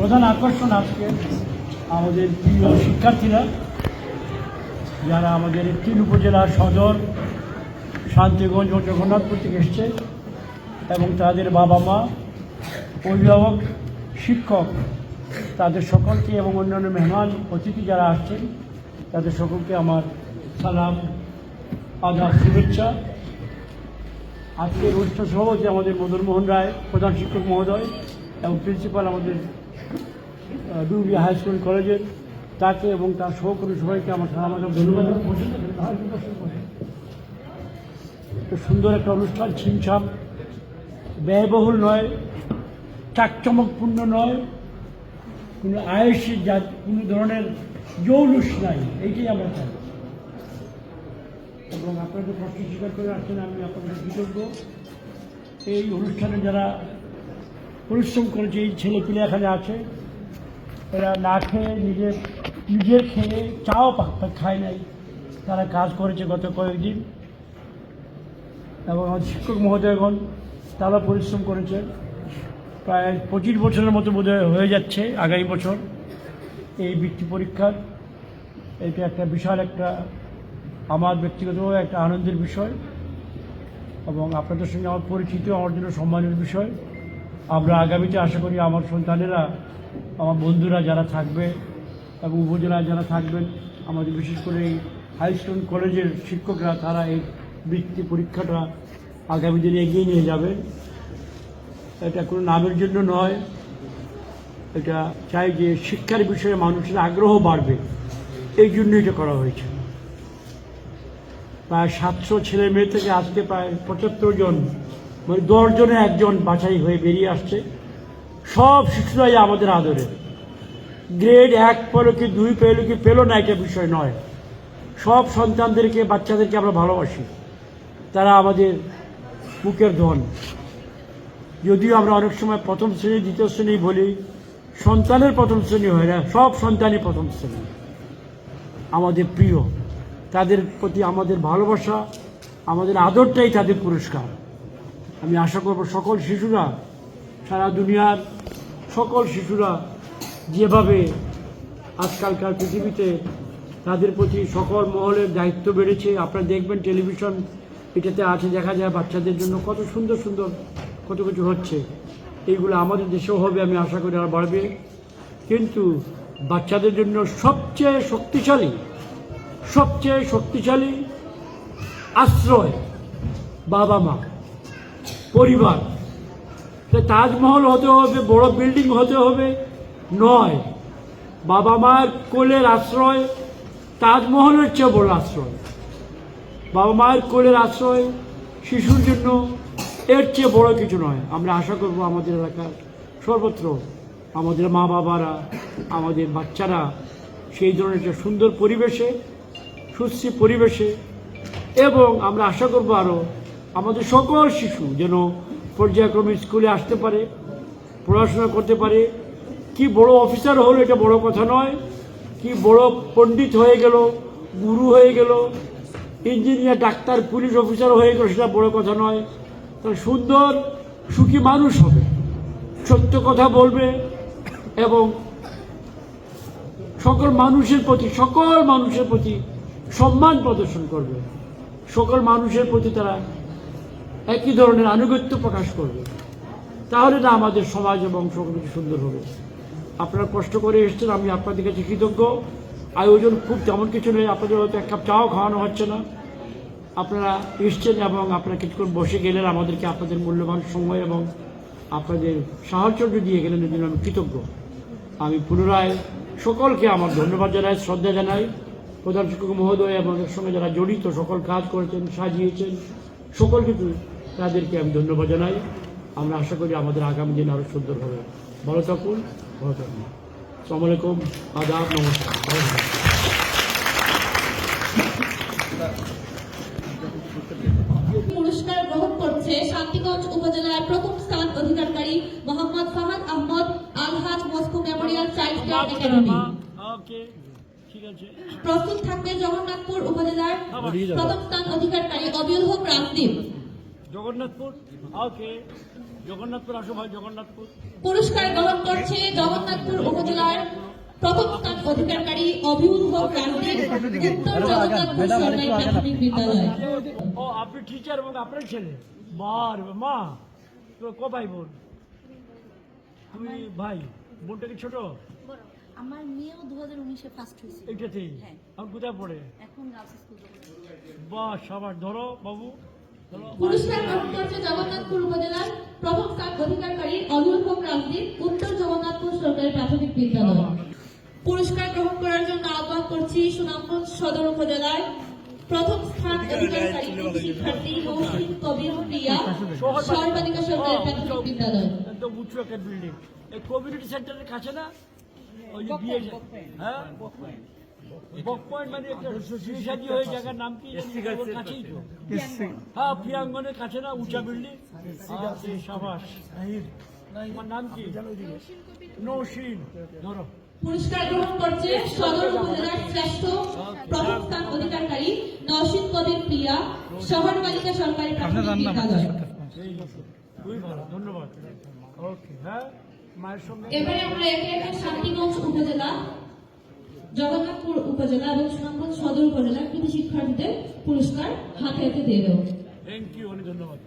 প্রধান আকর্ষণ আজকে আমাদের প্রিয় শিক্ষার্থীরা, যারা আমাদের তিন উপজেলা সদর শান্তিগঞ্জ ও জগন্নাথপুর থেকে এসছে এবং তাদের বাবা মা, অভিভাবক, শিক্ষক, তাদের সকলকে এবং অন্যান্য মেহমান, অতিথি যারা আসছেন, তাদের সকলকে আমার সালাম আদাব শুভেচ্ছা। আজকের অনুষ্ঠান সভাপতি আমাদের মদন মোহন রায়, প্রধান শিক্ষক মহোদয় এবং প্রিন্সিপাল আমাদের ডুবলি হাই স্কুল কলেজের তাকে এবং তার সহকর্মী সবাইকে আমার আদাব ধন্যবাদ। সুন্দর একটা অনুষ্ঠান, ছিমছাম। ব্যয়বহুল নয়, চাকচমকপূর্ণ নয়, কোনো আয়সী যা কোনো ধরনের জৌলুস নাই, এইটাই আমরা চাই। এবং আপনাদের প্রশ্ন স্বীকার করে আসছেন, আমি আপনাদের কৃতজ্ঞ। এই অনুষ্ঠানে যারা পরিশ্রম করেছে এই ছেলেপিলে এখানে আছে, এরা না খেয়ে নিজের নিজের খেয়ে চাও খায় নাই। তারা কাজ করেছে গত কয়েকদিন। এবং আমার শিক্ষক মহোদয়গণ, তারা পরিশ্রম করেছে। প্রায় পঁচিশ বছরের মতো বোধহয় হয়ে যাচ্ছে আগামী বছর এই বৃত্তি পরীক্ষার। এটা একটা বিশাল একটা, আমার ব্যক্তিগতভাবে একটা আনন্দের বিষয়। এবং আপনাদের সঙ্গে আমার পরিচিত, আমার জন্য সম্মানের বিষয়। আমরা আগামীতে আশা করি আমার সন্তানেরা, আমার বন্ধুরা যারা থাকবে এবং উপজেলায় যারা থাকবেন, আমাদের বিশেষ করে এই হাই স্কুল কলেজের শিক্ষকরা, তারা এই বৃত্তি পরীক্ষাটা আগামী দিনে এগিয়ে নিয়ে যাবে। এটা কোনো নামের জন্য নয়, এটা চাই যে শিক্ষার বিষয়ে মানুষের আগ্রহ বাড়বে। এই জন্য এটা করা হয়েছে। প্রায় সাতশো ছেলে মেয়ে থেকে আজকে প্রায় পঁচাত্তর জন মানে দশ জনে একজন বাছাই হয়ে বেরিয়ে আসছে। সব শিশুরাই আমাদের আদরে। গ্রেড এক পেল কি দুই পেল কি পেল না এটা বিষয় নয়। সব সন্তানদেরকে, বাচ্চাদেরকে আমরা ভালোবাসি। তারা আমাদের বুকের ধন। যদিও আমরা অনেক সময় প্রথম শ্রেণি, দ্বিতীয় শ্রেণি বলি, সন্তানের প্রথম শ্রেণি হয় না, সব সন্তানই প্রথম শ্রেণি। আমাদের প্রিয়। তাদের প্রতি আমাদের ভালোবাসা, আমাদের আদরটাই তাদের পুরস্কার। আমি আশা করব সকল শিশুরা, সারা দুনিয়ার সকল শিশুরা যেভাবে আজকালকার পৃথিবীতে তাদের প্রতি সকল মহলের দায়িত্ব বেড়েছে, আপনারা দেখবেন টেলিভিশন এটাতে আছে, দেখা যায় বাচ্চাদের জন্য কত সুন্দর সুন্দর কত কিছু হচ্ছে। এইগুলো আমাদের দেশেও হবে, আমি আশা করি আর বাড়বে। কিন্তু বাচ্চাদের জন্য সবচেয়ে শক্তিশালী সবচেয়ে শক্তিশালী আশ্রয় বাবা মা পরিবার। তাজমহল হতে হবে, বড় বিল্ডিং হতে হবে, নয়। বাবা মায়ের কোলের আশ্রয়, তাজমহলের চেয়ে বড় আশ্রয়। বাবা মায়ের কোলের আশ্রয় শিশুর জন্য এর চেয়ে বড় কিছু নয়। আমরা আশা করব আমাদের এলাকার সর্বত্র আমাদের মা বাবারা, আমাদের বাচ্চারা সেই ধরনের একটা সুন্দর পরিবেশে সুস্থি পরিবেশে এবং আমরা আশা করব আরও আমাদের সকল শিশু যেন পর্যায়ক্রমে স্কুলে আসতে পারে, পড়াশোনা করতে পারে। কি বড় অফিসার হলো এটা বড় কথা নয়। কি বড় পণ্ডিত হয়ে গেল, গুরু হয়ে গেল, ইঞ্জিনিয়ার, ডাক্তার, পুলিশ অফিসার হয়ে গেল সেটা বড় কথা নয়। তার সুন্দর, সুখী মানুষ হবে। সত্য কথা বলবে এবং সকল মানুষের প্রতি, সকল মানুষের প্রতি সম্মান প্রদর্শন করবে। সকল মানুষের প্রতি তারা একই ধরনের আনুগত্য প্রকাশ করবে। তাহলে না আমাদের সমাজ এবং কিছু সুন্দর হবে। আপনারা কষ্ট করে এসছেন, আমি আপনাদের কাছে কৃতজ্ঞ। আয়োজন খুব তেমন কিছু নেই, আপনাদের হয়তো এক কাপ চাও খাওয়ানো হচ্ছে না। আপনারা এসছেন এবং আপনারা কিছুক্ষণ বসে গেলেন, আমাদেরকে আপনাদের মূল্যবান সময় এবং আপনাদের সাহায্য দিয়ে গেলেন এর জন্য আমি কৃতজ্ঞ। আমি পুনরায় সকলকে আমার ধন্যবাদ জানাই, শ্রদ্ধা জানাই। প্রধান শিক্ষক মহোদয় এবং এর সঙ্গে যারা জড়িত, সকল কাজ করেছেন, সাজিয়েছেন। সকল কিছু তাদেরকে আমি ধন্যবাদ জানাই। আমরা আশা করি আমাদের আগামী দিন আরও সুন্দর হবে। ভালো থাকুন ভালো থাকুন। আসসালামু আলাইকুম আদাব নমস্কার। পুরস্কার গ্রহণ করছে শান্তিগঞ্জ উপজেলার প্রথম স্থান অধিকারকারী Mohammad Fahad Ahmad Alhaj Moscow memorial child care academy. প্রস্তুত থাকবে জগন্নাথপুর উপজেলার প্রথম স্থান অধিকারকারী অবিউল হক রাজদীপ জগন্নাথপুর? ওকে। জগন্নাথপুর আসো ভাই জগন্নাথপুর। পুরস্কার গ্রহণ করছে জগন্নাথপুর প্রথম স্থান অধিকারকারী হক রাজদীপ উত্তর জগন্নাথপুর সরকারি প্রাথমিক বিদ্যালয়। ও আপনি টিচার এবং আপনার ছেলে? বার মা। তো ক ভাই বোন? তুমি ভাই বোনটা কি ছোট? বড়। আমার মেয়েও দু হাজার উনিশে ফার্স্ট হয়েছে। এইটাতেই হ্যাঁ। এখন কোথায় পড়ে? এখন গার্লস স্কুল বাহ সবার ধরো বাবু। পুরস্কার গ্রহণ করছে জগন্নাথপুর উপজেলার প্রথম স্থান অধিকারকারী অভিউল হক উত্তর জগন্নাথপুর সরকারি প্রাথমিক বিদ্যালয়। পুরস্কার গ্রহণ করার জন্য আহ্বান করছি সুনামগঞ্জ সদর উপজেলার প্রথম স্থান অধিকারকারী শিক্ষার্থী নৌসিন কবির প্রিয়া সরকারি প্রাথমিক বিদ্যালয়। একদম উঁচু একটা বিল্ডিং এই কমিউনিটি সেন্টারের কাছে না? ওই যে বিয়ে হ্যাঁ? বক পয়েন্ট মানে একটা বিয়ে হয়ে জায়গার নাম কি? কাছেই তো। হ্যাঁ প্রিয়াঙ্গনের কাছে না উঁচা বিল্ডিং সাবাস। তোমার নাম কি? নৌসিন ধরো। পুরস্কার গ্রহণ করছে সদর উপজেলার শ্রেষ্ঠ প্রথম স্থান অধিকারকারী নওশিন কবির প্রিয়া শহর বালিকা সরকারি প্রাথমিক বিদ্যালয়। খুবই ভালো। ধন্যবাদ। ওকে হ্যাঁ? এবারে আমরা একে একে শান্তিগঞ্জ উপজেলা জগন্নাথপুর উপজেলা এবং সুনামগঞ্জ সদর উপজেলার কৃতি শিক্ষার্থীদের পুরস্কার হাতে হাতে দিয়ে দেবো। থ্যাংক ইউ অনেক ধন্যবাদ।